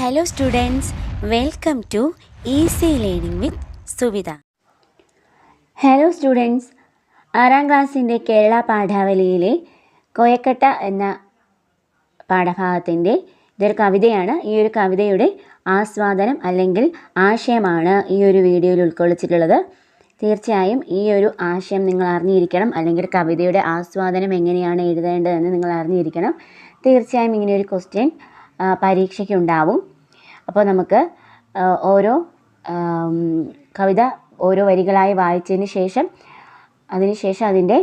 Hello students welcome to easy learning with Suvitha hello students ആറാം ക്ലാസ്സിന്റെ കേരള പാഠാവലിയിലെ കോയക്കട്ട എന്ന പാഠഭാഗത്തിന്റെ ഇതൊരു കവിതയാണ്. ഈ ഒരു കവിതയുടെ ആസ്വാദനം അല്ലെങ്കിൽ ആശയമാണ് ഈ ഒരു വീഡിയോയിൽ ഉൾക്കൊള്ളിച്ചിട്ടുള്ളത്. തീർച്ചയായും ഈ ഒരു ആശയം നിങ്ങൾ അറിഞ്ഞിരിക്കണം. അല്ലെങ്കിൽ കവിതയുടെ ആസ്വാദനം എങ്ങനെയാണ് എഴുതേണ്ടതെന്ന് നിങ്ങൾ അറിഞ്ഞിരിക്കണം. തീർച്ചയായും ഇങ്ങനെ ഒരു ക്വസ്റ്റ്യൻ പരീക്ഷയ്ക്ക് ഉണ്ടാവും അപ്പോൾ നമുക്ക് ഓരോ കവിത ഓരോ വരികളായി വായിച്ചതിന് ശേഷം അതിനുശേഷം അതിന്റെ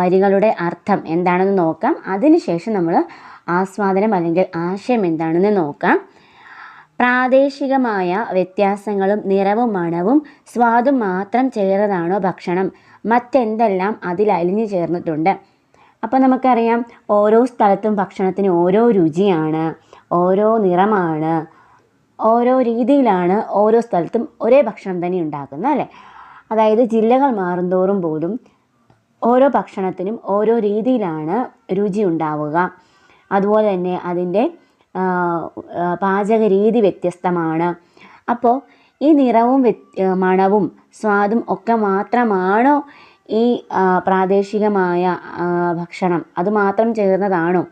വരികളുടെ അർത്ഥം എന്താണെന്ന് നോക്കാം. അതിനുശേഷം നമ്മൾ ആസ്വാദനം അല്ലെങ്കിൽ ആശയം എന്താണെന്ന് നോക്കാം. പ്രാദേശികമായ വ്യത്യാസങ്ങളും നിറവും മണവും സ്വാദും മാത്രം ചേർന്നതാണോ ഭക്ഷണം? മറ്റെന്തെല്ലാം അതിൽ അലിഞ്ഞു ചേർന്നിട്ടുണ്ട്? അപ്പോൾ നമുക്കറിയാം ഓരോ സ്ഥലത്തും ഭക്ഷണത്തിന് ഓരോ രുചിയാണ് ഓരോ നിറമാണ് ഓരോ രീതിയിലാണ് ഓരോ സ്ഥലത്തും ഒരേ ഭക്ഷണം തന്നെ ഉണ്ടാക്കുന്നത് അല്ലേ? അതായത് ജില്ലകൾ മാറുന്തോറും പോലും ഓരോ ഭക്ഷണത്തിനും ഓരോ രീതിയിലാണ് രുചി ഉണ്ടാവുക. അതുപോലെ തന്നെ അതിന്റെ പാചക രീതി വ്യത്യസ്തമാണ്. അപ്പോൾ ഈ നിറവും മണവും സ്വാദും ഒക്കെ മാത്രമാണോ ഈ പ്രാദേശികമായ ഭക്ഷണം അത് മാത്രം ചേർന്നതാണോ?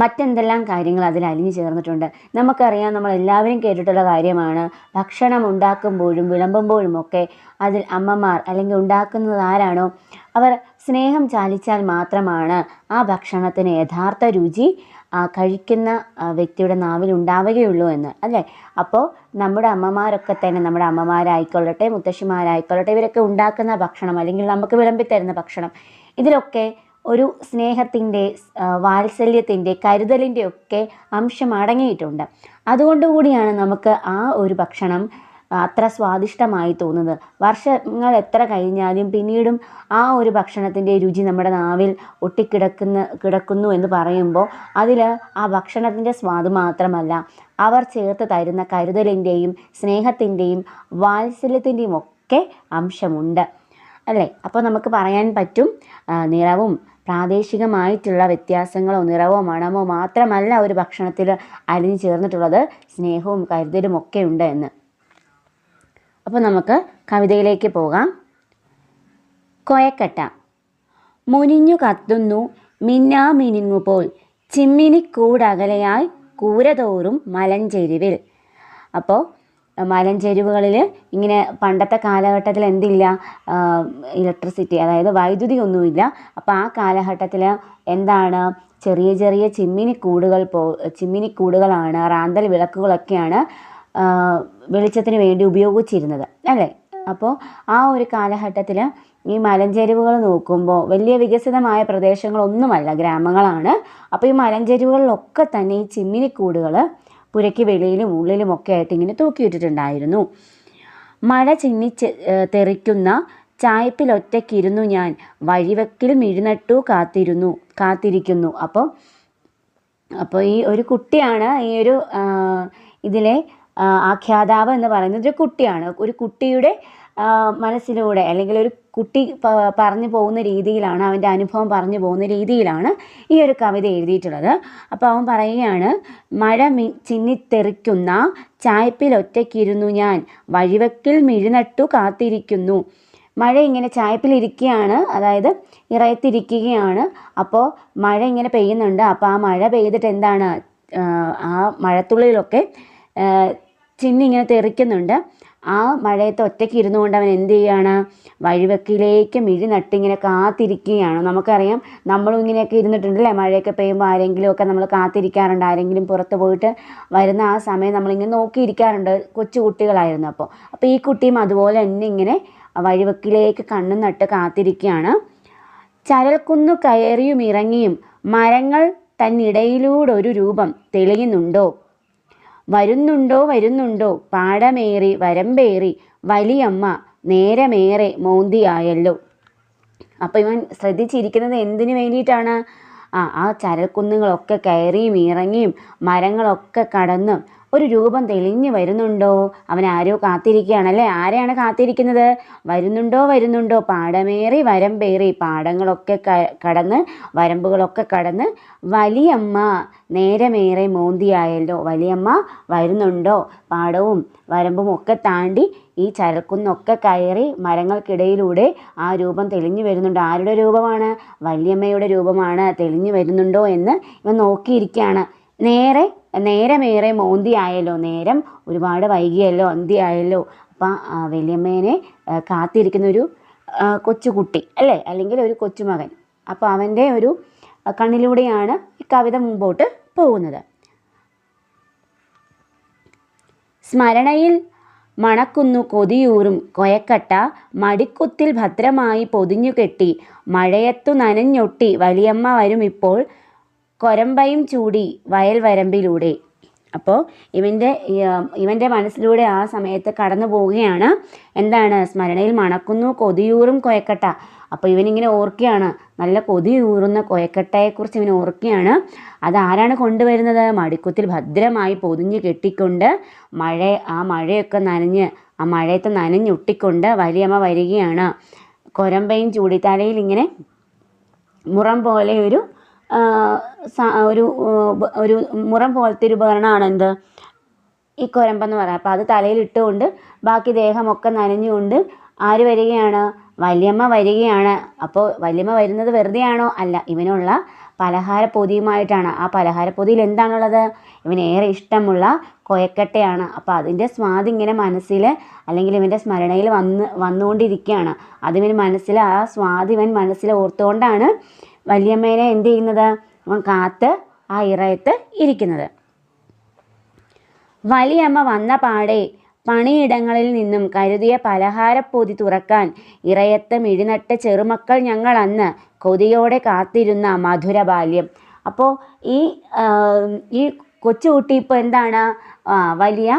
മറ്റെന്തെല്ലാം കാര്യങ്ങൾ അതിൽ അലിഞ്ഞു ചേർന്നിട്ടുണ്ട്? നമുക്കറിയാം നമ്മൾ എല്ലാവരും കേട്ടിട്ടുള്ള കാര്യമാണ്. ഭക്ഷണം ഉണ്ടാക്കുമ്പോഴും വിളമ്പുമ്പോഴും ഒക്കെ അതിൽ അമ്മമാർ അല്ലെങ്കിൽ ഉണ്ടാക്കുന്നത് ആരാണോ അവർ സ്നേഹം ചാലിച്ചാൽ മാത്രമാണ് ആ ഭക്ഷണത്തിന് യഥാർത്ഥ രുചി കഴിക്കുന്ന വ്യക്തിയുടെ നാവിൽ ഉണ്ടാവുകയുള്ളൂ എന്ന് അല്ലേ? അപ്പോൾ നമ്മുടെ അമ്മമാരൊക്കെ തന്നെ നമ്മുടെ അമ്മമാരായിക്കൊള്ളട്ടെ മുത്തശ്ശിമാരായിക്കൊള്ളട്ടെ ഇവരൊക്കെ ഉണ്ടാക്കുന്ന ഭക്ഷണം അല്ലെങ്കിൽ നമുക്ക് വിളമ്പിത്തരുന്ന ഭക്ഷണം ഇതിലൊക്കെ ഒരു സ്നേഹത്തിന്റെ വാത്സല്യത്തിന്റെ കരുതലിന്റെ ഒക്കെ അംശം അടങ്ങിയിട്ടുണ്ട്. അതുകൊണ്ടുകൂടിയാണ് നമുക്ക് ആ ഒരു ഭക്ഷണം അത്ര സ്വാദിഷ്ടമായി തോന്നുന്നത്. വർഷങ്ങൾ എത്ര കഴിഞ്ഞാലും പിന്നീടും ആ ഒരു ഭക്ഷണത്തിന്റെ രുചി നമ്മുടെ നാവിൽ ഒട്ടിക്കിടക്കുന്ന കിടക്കുന്നു എന്ന് പറയുമ്പോൾ അതിൽ ആ ഭക്ഷണത്തിന്റെ സ്വാദ് മാത്രമല്ല അവർ ചേർത്ത് തരുന്ന കരുതലിന്റെയും സ്നേഹത്തിന്റെയും വാത്സല്യത്തിന്റെയും ഒക്കെ അംശമുണ്ട്. അല്ലേ? അപ്പോൾ നമുക്ക് പറയാൻ പറ്റും നിറവും പ്രാദേശികമായിട്ടുള്ള വ്യത്യാസങ്ങളോ നിറവോ മണമോ മാത്രമല്ല ഒരു ഭക്ഷണത്തിൽ അലിഞ്ഞു ചേർന്നിട്ടുള്ളത് സ്നേഹവും കരുതലും ഒക്കെ ഉണ്ട് എന്ന്. അപ്പോൾ നമുക്ക് കവിതയിലേക്ക് പോകാം. കൊയക്കട്ട. മുനിഞ്ഞു കത്തുന്നു മിന്നാമിനുങ്ങുപോൽ ചിമ്മിനിക്കൂടകലയായി കൂരതോറും മലഞ്ചെരുവിൽ. അപ്പോൾ മലഞ്ചെരുവുകളിൽ ഇങ്ങനെ പണ്ടത്തെ കാലഘട്ടത്തിൽ എന്തില്ല ഇലക്ട്രിസിറ്റി അതായത് വൈദ്യുതി ഒന്നുമില്ല. അപ്പോൾ ആ കാലഘട്ടത്തിൽ എന്താണ്? ചെറിയ ചെറിയ ചിമ്മിനി കൂടുകൾ പോ ചിമ്മിനിക്കൂടുകളാണ് റാന്തൽ വിളക്കുകളൊക്കെയാണ് വെളിച്ചത്തിന് വേണ്ടി ഉപയോഗിച്ചിരുന്നത് അല്ലേ? അപ്പോൾ ആ ഒരു കാലഘട്ടത്തിൽ ഈ മലഞ്ചെരുവുകൾ നോക്കുമ്പോൾ വലിയ വികസിതമായ പ്രദേശങ്ങളൊന്നുമല്ല ഗ്രാമങ്ങളാണ്. അപ്പോൾ ഈ മലഞ്ചെരുവുകളിലൊക്കെ തന്നെ ഈ ചിമ്മിനിക്കൂടുകൾ പുരയ്ക്ക് വെളിയിലും ഉള്ളിലും ഒക്കെ ആയിട്ട് ഇങ്ങനെ തൂക്കിയിട്ടിട്ടുണ്ടായിരുന്നു. മഴ ചിന്നി തെറിക്കുന്ന ചായ്പിലൊറ്റയ്ക്കിരുന്നു ഞാൻ വഴിവെക്കിൽ മിഴുനട്ടു കാത്തിരുന്നു കാത്തിരിക്കുന്നു. അപ്പോൾ അപ്പോൾ ഈ ഒരു കുട്ടിയാണ് ഈ ഒരു ഇതിലെ ആഖ്യാതാവ് എന്ന് പറയുന്നത് ഒരു കുട്ടിയാണ്. ഒരു കുട്ടിയുടെ മനസ്സിലൂടെ അല്ലെങ്കിൽ ഒരു കുട്ടി പറഞ്ഞു പോകുന്ന രീതിയിലാണ് അവന്റെ അനുഭവം പറഞ്ഞു പോകുന്ന രീതിയിലാണ് ഈ ഒരു കവിത എഴുതിയിട്ടുള്ളത്. അപ്പോൾ അവൻ പറയുകയാണ് മഴ മി ചിന്നിത്തെറിക്കുന്ന ചായപ്പിൽ ഒറ്റയ്ക്കിരുന്നു ഞാൻ വഴിവെക്കിൽ മിഴുനട്ടു കാത്തിരിക്കുന്നു. മഴ ഇങ്ങനെ ചായപ്പിലിരിക്കുകയാണ് അതായത് ഇറയത്തിരിക്കുകയാണ്. അപ്പോൾ മഴ ഇങ്ങനെ പെയ്യുന്നുണ്ട്. അപ്പോൾ ആ മഴ പെയ്തിട്ട് എന്താണ്? ആ, മഴത്തുള്ളിലൊക്കെ ആ, ചിന്നിങ്ങനെ തെറിക്കുന്നുണ്ട്. ആ മഴയത്ത് ഒറ്റയ്ക്ക് ഇരുന്നു കൊണ്ട് അവൻ എന്ത് ചെയ്യുകയാണ് വഴിവെക്കിലേക്ക് മിഴി നട്ടിങ്ങനെ കാത്തിരിക്കുകയാണ്. നമുക്കറിയാം നമ്മളും ഇങ്ങനെയൊക്കെ ഇരുന്നിട്ടുണ്ടല്ലേ? മഴയൊക്കെ പെയ്യുമ്പോൾ ആരെങ്കിലുമൊക്കെ നമ്മൾ കാത്തിരിക്കാറുണ്ട്. ആരെങ്കിലും പുറത്ത് പോയിട്ട് വരുന്ന ആ സമയം നമ്മളിങ്ങനെ നോക്കിയിരിക്കാറുണ്ട്. കൊച്ചു കുട്ടികളായിരുന്നു അപ്പോൾ. അപ്പോൾ ഈ കുട്ടിയും അതുപോലെ തന്നെ ഇങ്ങനെ വഴിവെക്കിലേക്ക് കണ്ണു നട്ട് കാത്തിരിക്കുകയാണ്. ചരൽക്കുന്നു കയറിയും ഇറങ്ങിയും മരങ്ങൾ തന്നിടയിലൂടെ ഒരു രൂപം തെളിയുന്നുണ്ടോ? വരുന്നുണ്ടോ വരുന്നുണ്ടോ? പാടമേറി വരമ്പേറി വലിയമ്മ നേരമേറെ മോന്തിയായല്ലോ. അപ്പോൾ ഇവൻ ശ്രദ്ധിച്ചിരിക്കുന്നത് എന്തിനു വേണ്ടിയിട്ടാണ്? ആ ആ ചരൽക്കുന്നുകളൊക്കെ കയറിയും ഇറങ്ങിയും മരങ്ങളൊക്കെ കടന്ന് ഒരു രൂപം തെളിഞ്ഞു വരുന്നുണ്ടോ? അവൻ ആരോ കാത്തിരിക്കുകയാണല്ലേ ആരെയാണ് കാത്തിരിക്കുന്നത്? വരുന്നുണ്ടോ? വരുന്നുണ്ടോ? പാടമേറി വരമ്പേറി പാടങ്ങളൊക്കെ കടന്ന് വരമ്പുകളൊക്കെ കടന്ന്. വലിയമ്മ നേരമേറെ മോന്തിയായല്ലോ. വലിയമ്മ വരുന്നുണ്ടോ? പാടവും വരമ്പും ഒക്കെ താണ്ടി ഈ ചരൽക്കുന്നൊക്കെ കയറി മരങ്ങൾക്കിടയിലൂടെ ആ രൂപം തെളിഞ്ഞു വരുന്നുണ്ട്. ആരുടെ രൂപമാണ്? വലിയമ്മയുടെ രൂപമാണ് തെളിഞ്ഞു വരുന്നുണ്ടോ എന്ന് ഇവൻ നോക്കിയിരിക്കുകയാണ്. നേരെ നേരമേറെ മോന്തിയായല്ലോ നേരം ഒരുപാട് വൈകിയല്ലോ അന്തിയായല്ലോ. അപ്പം വലിയമ്മേനെ കാത്തിരിക്കുന്ന ഒരു കൊച്ചുകുട്ടി അല്ലേ? അല്ലെങ്കിൽ ഒരു കൊച്ചുമകൻ. അപ്പോൾ അവന്റെ ഒരു കണ്ണിലൂടെയാണ് ഈ കവിത മുമ്പോട്ട് പോകുന്നത്. സ്മരണയിൽ മണക്കുന്നു കൊതിയൂറും കൊയക്കട്ട മടിക്കുത്തിൽ ഭദ്രമായി പൊതിഞ്ഞു കെട്ടി മഴയത്തു നനഞ്ഞൊട്ടി വലിയമ്മ വരും ഇപ്പോൾ കൊരമ്പയും ചൂടി വയൽ വരമ്പിലൂടെ. അപ്പോൾ ഇവന്റെ ഇവന്റെ മനസ്സിലൂടെ ആ സമയത്ത് കടന്നു പോവുകയാണ്. എന്താണ്? സ്മരണയിൽ മണക്കുന്നു കൊതിയൂറും കൊയക്കട്ട. അപ്പോൾ ഇവനിങ്ങനെ ഓർക്കുകയാണ്. നല്ല കൊതിയൂറുന്ന കൊയക്കട്ടയെക്കുറിച്ച് ഇവൻ ഓർക്കുകയാണ്. അതാരാണ് കൊണ്ടുവരുന്നത്? മടിക്കുത്തിൽ ഭദ്രമായി പൊതിഞ്ഞ് കെട്ടിക്കൊണ്ട് മഴ ആ മഴയൊക്കെ നനഞ്ഞ് ആ മഴയത്തെ നനഞ്ഞൊട്ടിക്കൊണ്ട് വലിയമ്മ വരികയാണ്. കൊരമ്പയും ചൂടിത്തലയിൽ ഇങ്ങനെ മുറം പോലെ ഒരു ഒരു ഒരു മുറം പോലത്തെ ഒരു ഉപകരണമാണ് എന്ത്? ഈ കുരമ്പെന്ന് പറയുന്നത്. അപ്പോൾ അത് തലയിൽ ഇട്ടുകൊണ്ട് ബാക്കി ദേഹമൊക്കെ നനഞ്ഞുകൊണ്ട് ആര് വരികയാണ്? വല്യമ്മ വരികയാണ്. അപ്പോൾ വല്യമ്മ വരുന്നത് വെറുതെയാണോ? അല്ല ഇവനുള്ള പലഹാര പൊതിയുമായിട്ടാണ് ആ പലഹാര പൊതിയിൽ എന്താണുള്ളത് ഇവനേറെ ഇഷ്ടമുള്ള കൊയക്കട്ടയാണ്. അപ്പോൾ അതിന്റെ സ്വാദ് ഇങ്ങനെ മനസ്സിൽ അല്ലെങ്കിൽ ഇവന്റെ സ്മരണയിൽ വന്ന് വന്നുകൊണ്ടിരിക്കുകയാണ്. അതിവൻ മനസ്സിൽ ആ സ്വാദ് ഇവൻ മനസ്സിൽ ഓർത്തുകൊണ്ടാണ് വല്യമ്മേനെ എന്ത് ചെയ്യുന്നത്? അവൻ കാത്ത് ആ ഇറയത്ത് ഇരിക്കുന്നത്. വലിയമ്മ വന്ന പാടെ പണിയിടങ്ങളിൽ നിന്നും കരുതിയ പലഹാരപ്പൊതി തുറക്കാൻ ഇറയത്ത് മിഴിനട്ട ചെറുമക്കൾ ഞങ്ങൾ അന്ന് കൊതിയോടെ കാത്തിരുന്ന മധുര ബാല്യം അപ്പോൾ ഈ ഈ കൊച്ചുകുട്ടി ഇപ്പോൾ എന്താണ്? വലിയ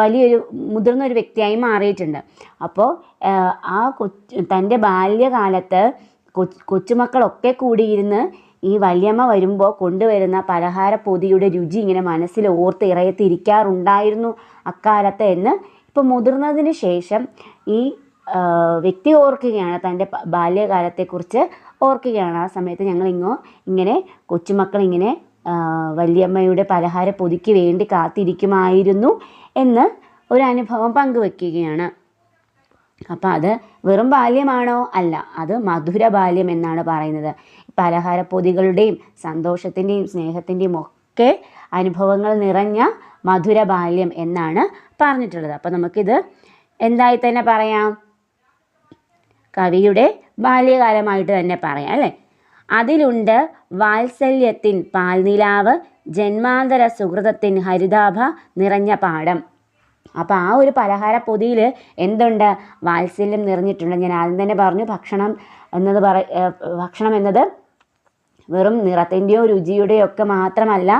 വലിയൊരു മുതിർന്ന ഒരു വ്യക്തിയായി മാറിയിട്ടുണ്ട്. അപ്പോൾ ആ, കൊച്ചു തന്റെ ബാല്യകാലത്ത് കൊച്ചുമക്കളൊക്കെ കൂടിയിരുന്ന് ഈ വല്യമ്മ വരുമ്പോൾ കൊണ്ടുവരുന്ന പലഹാര പൊതിയുടെ രുചി ഇങ്ങനെ മനസ്സിൽ ഓർത്ത് ഇറയത്തിരിക്കാറുണ്ടായിരുന്നു അക്കാലത്ത് എന്ന്. ഇപ്പോൾ മുതിർന്നതിന് ശേഷം ഈ വ്യക്തി ഓർക്കുകയാണ് തന്റെ ബാല്യകാലത്തെക്കുറിച്ച് ഓർക്കുകയാണ്. ആ സമയത്ത് ഞങ്ങളിങ്ങോ ഇങ്ങനെ കൊച്ചുമക്കളിങ്ങനെ വല്യമ്മയുടെ പലഹാര പൊതിക്ക് വേണ്ടി കാത്തിരിക്കുമായിരുന്നു എന്ന് ഒരു അനുഭവം പങ്കുവെക്കുകയാണ്. അപ്പം അത് വെറും ബാല്യമാണോ അല്ല അത് മധുര ബാല്യം എന്നാണ് പറയുന്നത്. പലഹാരപ്പൊതികളുടെയും സന്തോഷത്തിന്റെയും സ്നേഹത്തിന്റെയും ഒക്കെ അനുഭവങ്ങൾ നിറഞ്ഞ മധുര ബാല്യം എന്നാണ് പറഞ്ഞിട്ടുള്ളത്. അപ്പം നമുക്കിത് എന്തായി തന്നെ പറയാം? കവിയുടെ ബാല്യകാലമായിട്ട് തന്നെ പറയാം അല്ലേ? അതിലുണ്ട് വാത്സല്യത്തിൻ പാൽനിലാവ് ജന്മാന്തര സുഹൃതത്തിൻ ഹരിതാഭ നിറഞ്ഞ പാടം അപ്പോൾ ആ ഒരു പലഹാര പൊതിയിൽ എന്തുണ്ട്? വാത്സല്യം നിറഞ്ഞിട്ടുണ്ട്. ഞാൻ ആദ്യം തന്നെ പറഞ്ഞു ഭക്ഷണം എന്നത് പറ ഭക്ഷണം എന്നത് വെറും നിറത്തിന്റെയോ രുചിയുടെയോ ഒക്കെ മാത്രമല്ല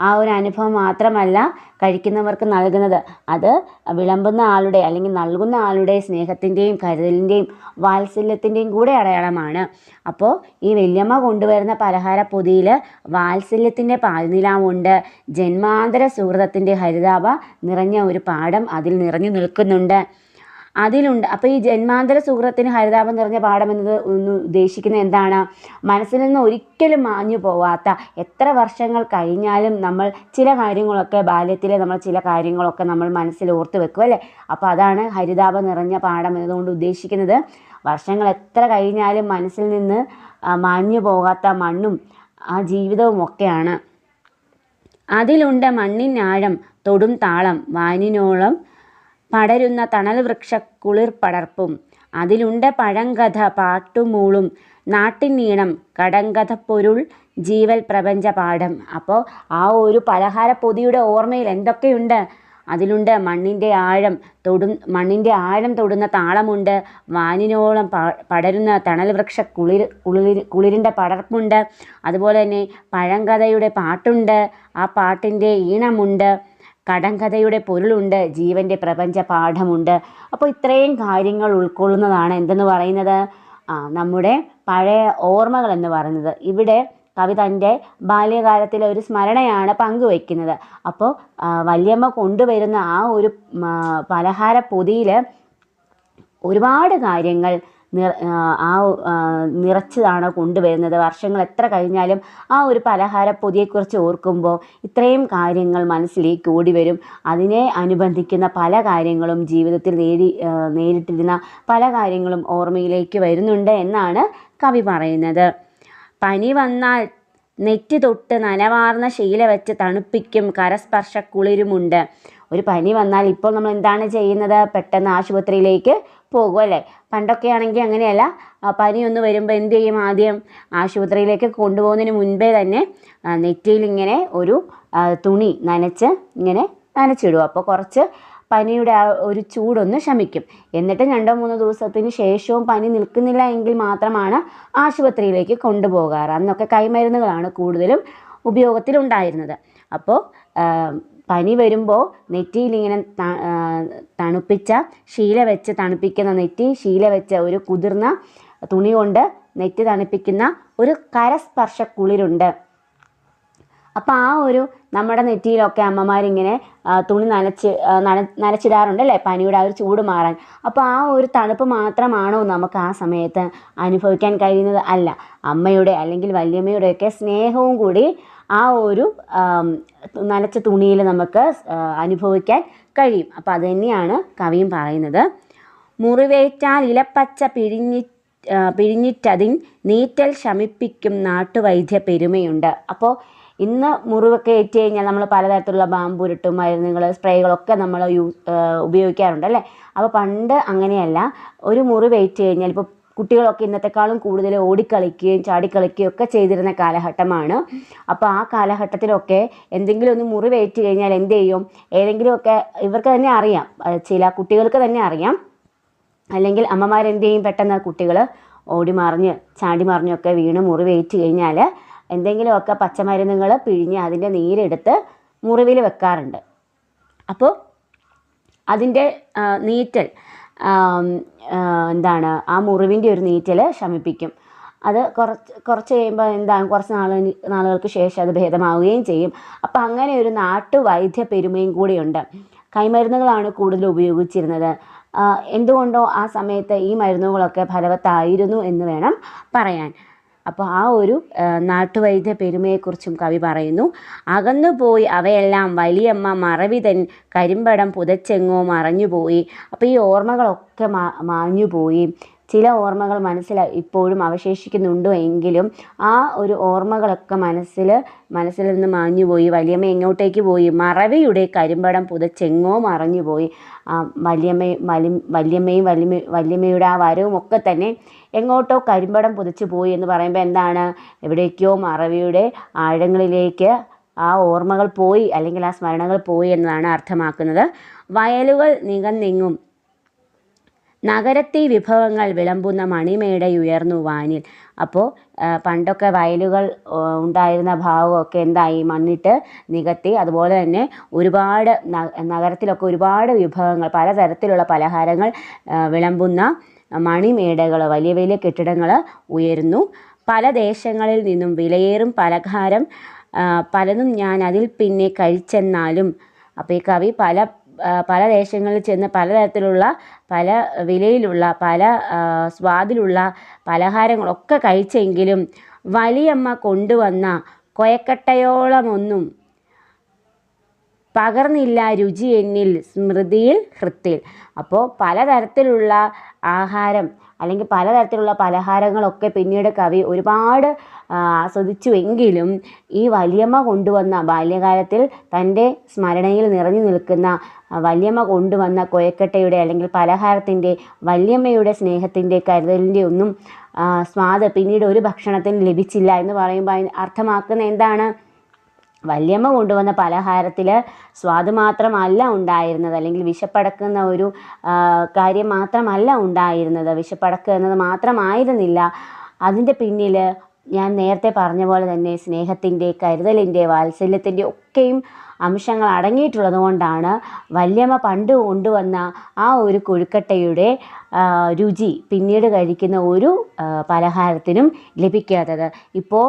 ആ ഒരു അനുഭവം മാത്രമല്ല കഴിക്കുന്നവർക്ക് നൽകുന്നത്. അത് വിളമ്പുന്ന ആളുടെ അല്ലെങ്കിൽ നൽകുന്ന ആളുടെ സ്നേഹത്തിന്റെയും കരുതലിന്റെയും വാത്സല്യത്തിന്റെയും കൂടെ അടയാളമാണ്. അപ്പോൾ ഈ വല്യമ്മ കൊണ്ടുവരുന്ന പലഹാര പൊതിയിൽ വാത്സല്യത്തിന്റെ പാൽനിലാവുണ്ട്. ജന്മാന്തര സുഹൃതത്തിന്റെ ഹരിതാഭ നിറഞ്ഞ ഒരു പാഠം അതിൽ നിറഞ്ഞു നിൽക്കുന്നുണ്ട്. അതിലുണ്ട്. അപ്പോൾ ഈ ജന്മാന്തര സുഹൃത്തിന് ഹരിതാപം നിറഞ്ഞ പാഠം എന്നത് ഒന്ന് ഉദ്ദേശിക്കുന്നത് എന്താണ്? മനസ്സിൽ നിന്ന് ഒരിക്കലും മാഞ്ഞു പോവാത്ത എത്ര വർഷങ്ങൾ കഴിഞ്ഞാലും നമ്മൾ ചില കാര്യങ്ങളൊക്കെ ബാല്യത്തിലെ നമ്മൾ ചില കാര്യങ്ങളൊക്കെ നമ്മൾ മനസ്സിൽ ഓർത്ത് വെക്കും അല്ലേ? അപ്പോൾ അതാണ് ഹരിതാപം നിറഞ്ഞ പാഠം എന്നതുകൊണ്ട് ഉദ്ദേശിക്കുന്നത്. വർഷങ്ങൾ എത്ര കഴിഞ്ഞാലും മനസ്സിൽ നിന്ന് മാഞ്ഞു പോകാത്ത മണ്ണും ആ ജീവിതവും ഒക്കെയാണ്. അതിലുണ്ട് മണ്ണിനാഴം തൊടും താളം വാനിനോളം പടരുന്ന തണൽ വൃക്ഷ കുളിർ പടർപ്പും അതിലുണ്ട് പഴങ്കഥ പാട്ടുമൂളും. നാട്ടിനീണം കടങ്കഥ പൊരുൾ ജീവൽ പ്രപഞ്ച പാഠം. അപ്പോൾ ആ ഒരു പലഹാര പൊതിയുടെ ഓർമ്മയിൽ എന്തൊക്കെയുണ്ട്? അതിലുണ്ട് മണ്ണിന്റെ ആഴം തൊടും മണ്ണിന്റെ ആഴം തൊടുന്ന താളമുണ്ട്. വാനിനോളം പടരുന്ന തണൽ വൃക്ഷ കുളിർ കുളിർ കുളിരിന്റെ പടർപ്പുണ്ട്. അതുപോലെ തന്നെ പഴങ്കഥയുടെ പാട്ടുണ്ട്. ആ പാട്ടിന്റെ ഈണമുണ്ട്. കടങ്കഥയുടെ പൊരുളുണ്ട് ജീവന്റെ പ്രപഞ്ച പാഠമുണ്ട്. അപ്പോൾ ഇത്രയും കാര്യങ്ങൾ ഉൾക്കൊള്ളുന്നതാണ് എന്തെന്ന് പറയുന്നത്? ആ നമ്മുടെ പഴയ ഓർമ്മകൾ എന്ന് പറയുന്നത്. ഇവിടെ കവി തന്റെ ബാല്യകാലത്തിലെ ഒരു സ്മരണയാണ് പങ്കുവയ്ക്കുന്നത്. അപ്പോൾ വല്യമ്മ കൊണ്ടുവരുന്ന ആ ഒരു പലഹാര പൊതിയിൽ ഒരുപാട് കാര്യങ്ങൾ ആ നിറച്ചതാണ് കൊണ്ടുവരുന്നത്. വർഷങ്ങൾ എത്ര കഴിഞ്ഞാലും ആ ഒരു പലഹാര പൊതിയെക്കുറിച്ച് ഓർക്കുമ്പോൾ ഇത്രയും കാര്യങ്ങൾ മനസ്സിലേക്ക് ഓടി വരും അതിനെ അനുബന്ധിക്കുന്ന പല കാര്യങ്ങളും ജീവിതത്തിൽ നേടി നേരിട്ടിരുന്ന പല കാര്യങ്ങളും ഓർമ്മയിലേക്ക് വരുന്നുണ്ട് എന്നാണ് കവി പറയുന്നത്. പനി വന്നാൽ നെറ്റി തൊട്ട് നനവാർന്ന ശീല വെച്ച് തണുപ്പിക്കും കരസ്പർശ കുളിരുമുണ്ട് ഒരു പനി വന്നാൽ ഇപ്പോൾ നമ്മൾ എന്താണ് ചെയ്യുന്നത്? പെട്ടെന്ന് ആശുപത്രിയിലേക്ക് പോകും അല്ലേ? പണ്ടൊക്കെ ആണെങ്കിൽ അങ്ങനെയല്ല. പനിയൊന്ന് വരുമ്പോൾ എന്ത് ചെയ്യും ആദ്യം? ആശുപത്രിയിലേക്ക് കൊണ്ടുപോകുന്നതിന് മുൻപേ തന്നെ നെറ്റിയിൽ ഇങ്ങനെ ഒരു തുണി നനച്ച് ഇങ്ങനെ നനച്ചിടും. അപ്പോൾ കുറച്ച് പനിയുടെ ആ ഒരു ചൂടൊന്ന് ശമിക്കും. എന്നിട്ട് രണ്ടോ മൂന്നോ ദിവസത്തിന് ശേഷവും പനി നിൽക്കുന്നില്ല എങ്കിൽ മാത്രമാണ് ആശുപത്രിയിലേക്ക് കൊണ്ടുപോകാറ്. അന്നൊക്കെ കൈമരുന്നുകളാണ് കൂടുതലും ഉപയോഗത്തിലുണ്ടായിരുന്നത്. അപ്പോൾ പനി വരുമ്പോൾ നെറ്റിയിൽ ഇങ്ങനെ തണുപ്പിച്ച ശീല വെച്ച് തണുപ്പിക്കുന്ന നെറ്റി ശീല വെച്ച ഒരു കുതിർന്ന തുണി കൊണ്ട് നെറ്റി തണുപ്പിക്കുന്ന ഒരു കരസ്പർശ കുളിരുണ്ട് അപ്പോൾ ആ ഒരു നമ്മുടെ നെറ്റിയിലൊക്കെ അമ്മമാരിങ്ങനെ തുണി നനച്ച് നന നനച്ചിടാറുണ്ട് അല്ലേ പനിയുടെ ആ ഒരു ചൂട് മാറാൻ. അപ്പോൾ ആ ഒരു തണുപ്പ് മാത്രമാണോ നമുക്ക് ആ സമയത്ത് അനുഭവിക്കാൻ കഴിയുന്നത്? അല്ല. അമ്മയുടെ അല്ലെങ്കിൽ വല്യമ്മയുടെയൊക്കെ സ്നേഹവും കൂടി ആ ഒരു നനച്ച തുണിയിൽ നമുക്ക് അനുഭവിക്കാൻ കഴിയും. അപ്പോൾ അത് തന്നെയാണ് കവിയും പറയുന്നത്. മുറിവേറ്റാൽ ഇലപ്പച്ച പിഴിഞ്ഞി പിഴിഞ്ഞിട്ടതിൻ നീറ്റൽ ശമിപ്പിക്കും നാട്ടുവൈദ്യ പെരുമയുണ്ട് അപ്പോൾ ഇന്ന് മുറിവൊക്കെ ഏറ്റ് കഴിഞ്ഞാൽ നമ്മൾ പലതരത്തിലുള്ള ബാമ്പുരുട്ട് മരുന്നുകൾ സ്പ്രേകളൊക്കെ നമ്മൾ യൂ ഉപയോഗിക്കാറുണ്ട് അല്ലേ? അപ്പോൾ പണ്ട് അങ്ങനെയല്ല. ഒരു മുറിവ് ഏറ്റ് കഴിഞ്ഞാൽ ഇപ്പോൾ കുട്ടികളൊക്കെ ഇന്നത്തെക്കാളും കൂടുതൽ ഓടിക്കളിക്കുകയും ചാടിക്കളിക്കുകയും ഒക്കെ ചെയ്തിരുന്ന കാലഘട്ടമാണ്. അപ്പോൾ ആ കാലഘട്ടത്തിലൊക്കെ എന്തെങ്കിലും ഒന്ന് മുറിവേറ്റ് കഴിഞ്ഞാൽ എന്ത് ചെയ്യും? ഏതെങ്കിലുമൊക്കെ ഇവർക്ക് തന്നെ അറിയാം. ചില കുട്ടികൾക്ക് തന്നെ അറിയാം. അല്ലെങ്കിൽ അമ്മമാരെന്ത് ചെയ്യും? പെട്ടെന്ന് കുട്ടികൾ ഓടി മറിഞ്ഞ് ചാടി മറിഞ്ഞൊക്കെ വീണ് മുറിവേറ്റ് കഴിഞ്ഞാൽ എന്തെങ്കിലുമൊക്കെ പച്ചമരുന്നുകൾ പിഴിഞ്ഞ് അതിന്റെ നീരെടുത്ത് മുറിവിൽ വെക്കാറുണ്ട്. അപ്പോൾ അതിന്റെ നീറ്റൽ എന്താണ് ആ മുറിവിന്റെ ഒരു നീറ്റൽ ശമിപ്പിക്കും. അത് കുറച്ച് കുറച്ച് കഴിയുമ്പോൾ എന്താണ് കുറച്ച് നാൾ നാളുകൾക്ക് ശേഷം അത് ഭേദമാവുകയും ചെയ്യും. അപ്പോൾ അങ്ങനെ ഒരു നാട്ടുവൈദ്യ പെരുമയും കൂടിയുണ്ട് കൈമരുന്നുകളാണ് കൂടുതൽ ഉപയോഗിച്ചിരുന്നത്. എന്തുകൊണ്ടോ ആ സമയത്ത് ഈ മരുന്നുകളൊക്കെ ഫലവത്തായിരുന്നു എന്ന് വേണം പറയാൻ. അപ്പോൾ ആ ഒരു നാട്ടുവൈദ്യ പെരുമയെക്കുറിച്ചും കവി പറയുന്നു. അകന്നുപോയി അവയെല്ലാം വലിയമ്മ മറവിതൻ കരിമ്പടം പുതച്ചെങ്ങോ മറഞ്ഞുപോയി അപ്പോൾ ഈ ഓർമ്മകളൊക്കെ മാ മാഞ്ഞുപോയി ചില ഓർമ്മകൾ മനസ്സിൽ ഇപ്പോഴും അവശേഷിക്കുന്നുണ്ടോ എങ്കിലും ആ ഒരു ഓർമ്മകളൊക്കെ മനസ്സിൽ മനസ്സിൽ നിന്ന് മാഞ്ഞുപോയി വലിയമ്മ എങ്ങോട്ടേക്ക് പോയി? മറവിയുടെ കരിമ്പടം പുതച്ചെങ്ങോ മറഞ്ഞുപോയി വലിയമ്മയും വലി വലിയമ്മയും വലിയ വലിയമ്മയുടെ ആ വരവും ഒക്കെ തന്നെ എങ്ങോട്ടോ കരിമ്പടം പുതച്ചു പോയി എന്ന് പറയുമ്പോൾ എന്താണ്? എവിടേക്കോ മറവിയുടെ ആഴങ്ങളിലേക്ക് ആ ഓർമ്മകൾ പോയി അല്ലെങ്കിൽ ആ സ്മരണകൾ പോയി എന്നതാണ് അർത്ഥമാക്കുന്നത്. വയലുകൾ നികന്നിങ്ങും. നഗരത്തെ വിഭവങ്ങൾ വിളമ്പുന്ന മണിമേടയുയർന്നു വാനിൽ. അപ്പോൾ പണ്ടൊക്കെ വയലുകൾ ഉണ്ടായിരുന്ന ഭാവമൊക്കെ എന്തായി? മണ്ണിട്ട് നികത്തി. അതുപോലെ തന്നെ ഒരുപാട് നഗരത്തിലൊക്കെ ഒരുപാട് വിഭവങ്ങൾ പലതരത്തിലുള്ള പലഹാരങ്ങൾ വിളമ്പുന്ന മണിമേടകൾ വലിയ വലിയ കെട്ടിടങ്ങൾ ഉയരുന്നു. പല ദേശങ്ങളിൽ നിന്നും വിലയേറും പലഹാരം പലതും ഞാൻ അതിൽ പിന്നെ കഴിച്ചെന്നാലും അപ്പോൾ ഈ കവി പല പല ദേശങ്ങളിൽ ചെന്ന് പലതരത്തിലുള്ള പല വിലയിലുള്ള പല സ്വാദിലുള്ള പലഹാരങ്ങളൊക്കെ കഴിച്ചെങ്കിലും വലിയമ്മ കൊണ്ടുവന്ന കൊയക്കട്ടയോളമൊന്നും പകർന്നില്ല രുചി എന്നിൽ സ്മൃതിയിൽ ഹൃത്തിൽ. അപ്പോൾ പലതരത്തിലുള്ള ആഹാരം അല്ലെങ്കിൽ പലതരത്തിലുള്ള പലഹാരങ്ങളൊക്കെ പിന്നീട് കവി ഒരുപാട് ആസ്വദിച്ചുവെങ്കിലും ഈ വലിയമ്മ കൊണ്ടുവന്ന ബാല്യകാലത്തിൽ തന്റെ സ്മരണയിൽ നിറഞ്ഞു നിൽക്കുന്ന വലിയമ്മ കൊണ്ടുവന്ന കൊയക്കട്ടയുടെ അല്ലെങ്കിൽ പലഹാരത്തിന്റെ വല്യമ്മയുടെ സ്നേഹത്തിന്റെ കരുതലിന്റെ ഒന്നും സ്വാദ് പിന്നീട് ഒരു ഭക്ഷണത്തിന് ലഭിച്ചില്ല എന്ന് പറയുമ്പോൾ അർത്ഥമാക്കുന്ന എന്താണ്? വല്യമ്മ കൊണ്ടുവന്ന പലഹാരത്തിൽ സ്വാദ് മാത്രമല്ല ഉണ്ടായിരുന്നത് അല്ലെങ്കിൽ വിശപ്പടക്കുന്ന ഒരു കാര്യം മാത്രമല്ല ഉണ്ടായിരുന്നത് വിശപ്പടക്കുക എന്നത് മാത്രമായിരുന്നില്ല. അതിന്റെ പിന്നിൽ ഞാൻ നേരത്തെ പറഞ്ഞ പോലെ തന്നെ സ്നേഹത്തിന്റെ കരുതലിന്റെ വാത്സല്യത്തിന്റെ ഒക്കെയും അംശങ്ങൾ അടങ്ങിയിട്ടുള്ളത് കൊണ്ടാണ് വല്യമ്മ പണ്ട് കൊണ്ടുവന്ന ആ ഒരു കൊഴുക്കട്ടയുടെ രുചി പിന്നീട് കഴിക്കുന്ന ഒരു പലഹാരത്തിനും ലഭിക്കാത്തത്. ഇപ്പോൾ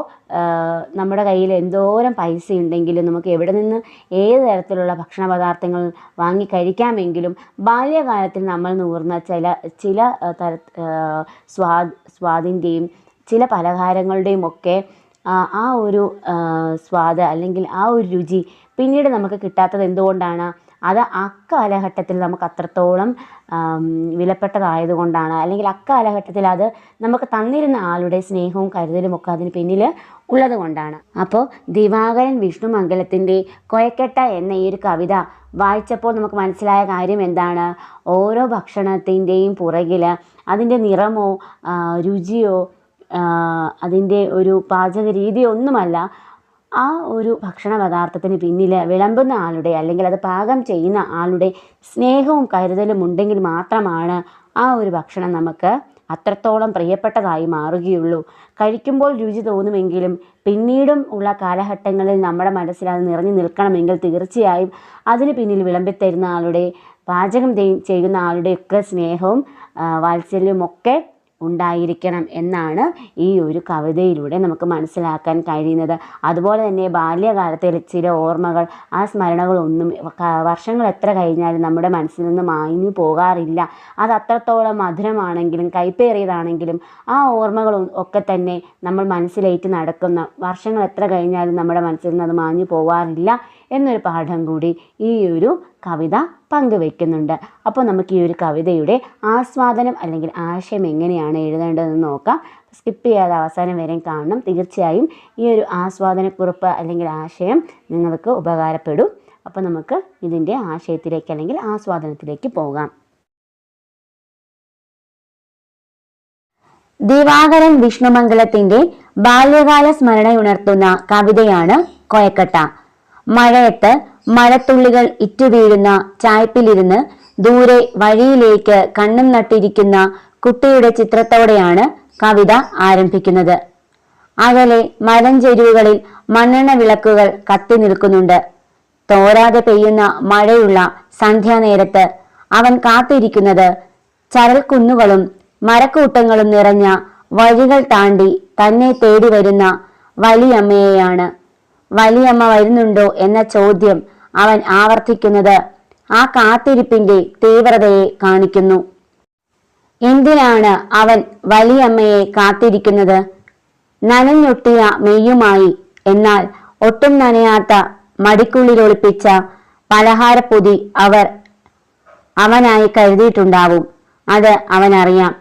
നമ്മുടെ കയ്യിൽ എന്തോരം പൈസ ഉണ്ടെങ്കിലും നമുക്ക് എവിടെ നിന്ന് ഏത് തരത്തിലുള്ള ഭക്ഷണ പദാർത്ഥങ്ങൾ വാങ്ങി കഴിക്കാമെങ്കിലും ബാല്യകാലത്തിൽ നമ്മൾ നൂർന്ന ചില ചില തര സ്വാ സ്വാദിന്റെയും ചില പലഹാരങ്ങളുടെയും ഒക്കെ ആ ഒരു സ്വാദ് അല്ലെങ്കിൽ ആ ഒരു രുചി പിന്നീട് നമുക്ക് കിട്ടാത്തത് എന്തുകൊണ്ടാണ്? അത് അക്കാലഘട്ടത്തിൽ നമുക്ക് അത്രത്തോളം വിലപ്പെട്ടതായതുകൊണ്ടാണ്. അല്ലെങ്കിൽ അക്കാലഘട്ടത്തിൽ അത് നമുക്ക് തന്നിരുന്ന ആളുടെ സ്നേഹവും കരുതലും ഒക്കെ അതിന് പിന്നിൽ ഉള്ളത് കൊണ്ടാണ്. അപ്പോൾ ദിവാകരൻ വിഷ്ണുമംഗലത്തിന്റെ കൊയക്കെട്ട എന്ന ഈ ഒരു കവിത വായിച്ചപ്പോൾ നമുക്ക് മനസ്സിലായ കാര്യം എന്താണ്? ഓരോ ഭക്ഷണത്തിന്റെയും പുറകിൽ അതിന്റെ നിറമോ രുചിയോ അതിന്റെ ഒരു പാചക രീതിയോ ഒന്നുമല്ല ആ ഒരു ഭക്ഷണ പദാർത്ഥത്തിന് പിന്നിൽ വിളമ്പുന്ന ആളുടെ അല്ലെങ്കിൽ അത് പാകം ചെയ്യുന്ന ആളുടെ സ്നേഹവും കരുതലും ഉണ്ടെങ്കിൽ മാത്രമാണ് ആ ഒരു ഭക്ഷണം നമുക്ക് അത്രത്തോളം പ്രിയപ്പെട്ടതായി മാറുകയുള്ളൂ. കഴിക്കുമ്പോൾ രുചി തോന്നുമെങ്കിലും പിന്നീടും ഉള്ള കാലഘട്ടങ്ങളിൽ നമ്മുടെ മനസ്സിൽ അത് നിറഞ്ഞു നിൽക്കണമെങ്കിൽ തീർച്ചയായും അതിന് പിന്നിൽ വിളമ്പിത്തരുന്ന ആളുടെ പാചകം ചെയ്യുന്ന ആളുടെയൊക്കെ സ്നേഹവും വാത്സല്യവും ഒക്കെ ഉണ്ടായിരിക്കണം എന്നാണ് ഈ ഒരു കവിതയിലൂടെ നമുക്ക് മനസ്സിലാക്കാൻ കഴിയുന്നത്. അതുപോലെ തന്നെ ബാല്യകാലത്തെ ചില ഓർമ്മകൾ ആ സ്മരണകളൊന്നും വർഷങ്ങൾ എത്ര കഴിഞ്ഞാലും നമ്മുടെ മനസ്സിൽ നിന്ന് മാഞ്ഞു പോകാറില്ല. അത് അത്രത്തോളം മധുരമാണെങ്കിലും കൈപ്പേറിയതാണെങ്കിലും ആ ഓർമ്മകൾ ഒക്കെ തന്നെ നമ്മൾ മനസ്സിലേറ്റ് നടക്കുന്ന വർഷങ്ങൾ എത്ര കഴിഞ്ഞാലും നമ്മുടെ മനസ്സിൽ നിന്ന് അത് മാഞ്ഞു പോകാറില്ല എന്നൊരു പാഠം കൂടി ഈ ഒരു കവിത പങ്കുവെക്കുന്നുണ്ട്. അപ്പോൾ നമുക്ക് ഈ ഒരു കവിതയുടെ ആസ്വാദനം അല്ലെങ്കിൽ ആശയം എങ്ങനെയാണ് എഴുതേണ്ടതെന്ന് നോക്കാം. സ്കിപ്പ് ചെയ്യാതെ അവസാനം വരെ കാണണം. തീർച്ചയായും ഈ ഒരു ആസ്വാദനക്കുറിപ്പ് അല്ലെങ്കിൽ ആശയം നിങ്ങൾക്ക് ഉപകാരപ്പെടും. അപ്പോൾ നമുക്ക് ഇതിന്റെ ആശയത്തിലേക്ക് അല്ലെങ്കിൽ ആസ്വാദനത്തിലേക്ക് പോകാം. ദിവാകരൻ വിഷ്ണുമംഗലത്തിന്റെ ബാല്യകാല സ്മരണയുണർത്തുന്ന കവിതയാണ് കൊയക്കട്ട. മഴയത്ത് മഴത്തുള്ളികൾ ഇറ്റുവീഴുന്ന ചായ്പിലിരുന്ന് ദൂരെ വഴിയിലേക്ക് കണ്ണും നട്ടിരിക്കുന്ന കുട്ടിയുടെ ചിത്രത്തോടെയാണ് കവിത ആരംഭിക്കുന്നത്. അകലെ മലഞ്ചെരുവുകളിൽ മണ്ണെണ്ണ വിളക്കുകൾ കത്തി നിൽക്കുന്നുണ്ട്. തോരാതെ പെയ്യുന്ന മഴയുള്ള സന്ധ്യാനേരത്ത് അവൻ കാത്തിരിക്കുന്നത് ചരൽക്കുന്നുകളും മരക്കൂട്ടങ്ങളും നിറഞ്ഞ വഴികൾ താണ്ടി തന്നെ തേടി വരുന്ന വലിയമ്മയെയാണ്. വലിയമ്മ വരുന്നുണ്ടോ എന്ന ചോദ്യം അവൻ ആവർത്തിക്കുന്നത് ആ കാത്തിരിപ്പിന്റെ തീവ്രതയെ കാണിക്കുന്നു. എന്തിനാണ് അവൻ വലിയമ്മയെ കാത്തിരിക്കുന്നത്? നനഞ്ഞൊട്ടിയ മെയ്യുമായി എന്നാൽ ഒട്ടും നനയാത്ത മടിക്കുള്ളിലൊളിപ്പിച്ച പലഹാരപ്പൊതി അവർ അവനായി കരുതിയിട്ടുണ്ടാവും. അത് അവനറിയാം.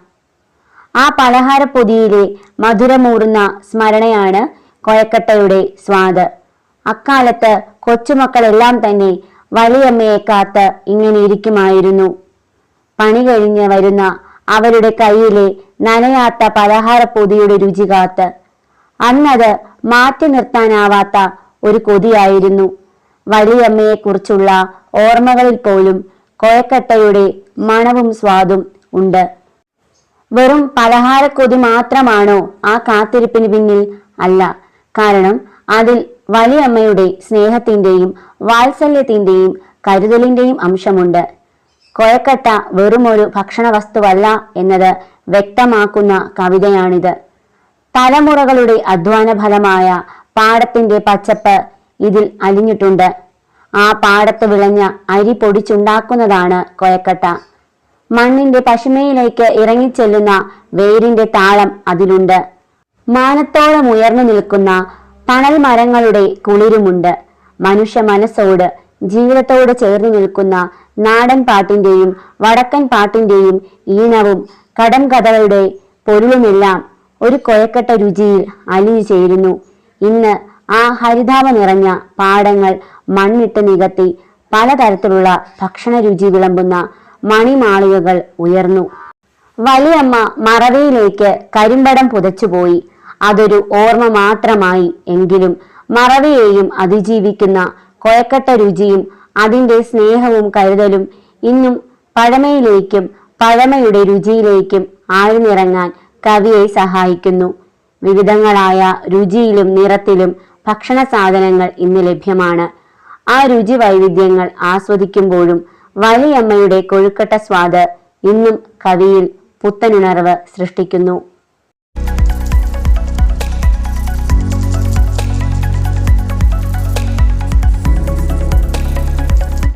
ആ പലഹാരപ്പൊതിയിലെ മധുരമൂറുന്ന സ്മരണയാണ് കൊയക്കട്ടയുടെ സ്വാദ്. അക്കാലത്ത് കൊച്ചുമക്കളെല്ലാം തന്നെ വലിയമ്മയെ കാത്ത് ഇങ്ങനെ ഇരിക്കുമായിരുന്നു. പണി കഴിഞ്ഞ് വരുന്ന അവരുടെ കയ്യിലെ നനയാത്ത പലഹാരപ്പൊതിയുടെ രുചി കാത്ത് അന്നത് മാറ്റി നിർത്താനാവാത്ത ഒരു കൊതിയായിരുന്നു. വലിയമ്മയെക്കുറിച്ചുള്ള ഓർമ്മകളിൽ പോലും കോയക്കട്ടയുടെ മണവും സ്വാദും ഉണ്ട്. വെറും പലഹാരക്കൊതി മാത്രമാണോ ആ കാത്തിരിപ്പിന് പിന്നിൽ? അല്ല. കാരണം അതിൽ വലിയമ്മയുടെ സ്നേഹത്തിന്റെയും വാത്സല്യത്തിന്റെയും കരുതലിന്റെയും അംശമുണ്ട്. കൊയക്കട്ട വെറുമൊരു ഭക്ഷണ വസ്തുവല്ല എന്നത് വ്യക്തമാക്കുന്ന കവിതയാണിത്. തലമുറകളുടെ അധ്വാന ഫലമായ പാടത്തിന്റെ പച്ചപ്പ് ഇതിൽ അലിഞ്ഞിട്ടുണ്ട്. ആ പാടത്ത് വിളഞ്ഞ അരി പൊടിച്ചുണ്ടാക്കുന്നതാണ് കൊയക്കട്ട മണ്ണിന്റെ പശുമയിലേക്ക് ഇറങ്ങിച്ചെല്ലുന്ന വേരിന്റെ താളം അതിലുണ്ട്. മാനത്തോളം ഉയർന്നു നിൽക്കുന്ന തണൽ മരങ്ങളുടെ കുളിരുമുണ്ട്. മനുഷ്യ മനസ്സോട് ജീവിതത്തോട് ചേർന്ന് നിൽക്കുന്ന നാടൻ പാട്ടിന്റെയും വടക്കൻ പാട്ടിന്റെയും ഈണവും കടം കഥകളുടെ പൊരുളുമെല്ലാം ഒരു കൊയക്കട്ട രുചിയിൽ അലിഞ്ഞു ചേരുന്നു. ഇന്ന് ആ ഹരിതാപ നിറഞ്ഞ പാടങ്ങൾ മണ്ണിട്ട് നികത്തി പലതരത്തിലുള്ള ഭക്ഷണ രുചി വിളമ്പുന്ന മണിമാളികകൾ ഉയർന്നു. വലിയമ്മ മറവിയിലേക്ക് കരിമ്പടം പുതച്ചുപോയി. അതൊരു ഓർമ്മ മാത്രമായി എങ്കിലും മറവിയെയും അതിജീവിക്കുന്ന കൊയക്കട്ട രുചിയും അതിന്റെ സ്നേഹവും കരുതലും ഇന്നും പഴമയിലേക്കും പഴമയുടെ രുചിയിലേക്കും ആഴ്ന്നിറങ്ങാൻ കവിയെ സഹായിക്കുന്നു. വിവിധങ്ങളായ രുചിയിലും നിറത്തിലും ഭക്ഷണ സാധനങ്ങൾ ഇന്ന് ലഭ്യമാണ്. ആ രുചി വൈവിധ്യങ്ങൾ ആസ്വദിക്കുമ്പോഴും വലിയമ്മയുടെ കൊഴുക്കട്ട സ്വാദ് ഇന്നും കവിയിൽ പുത്തനുണർവ് സൃഷ്ടിക്കുന്നു.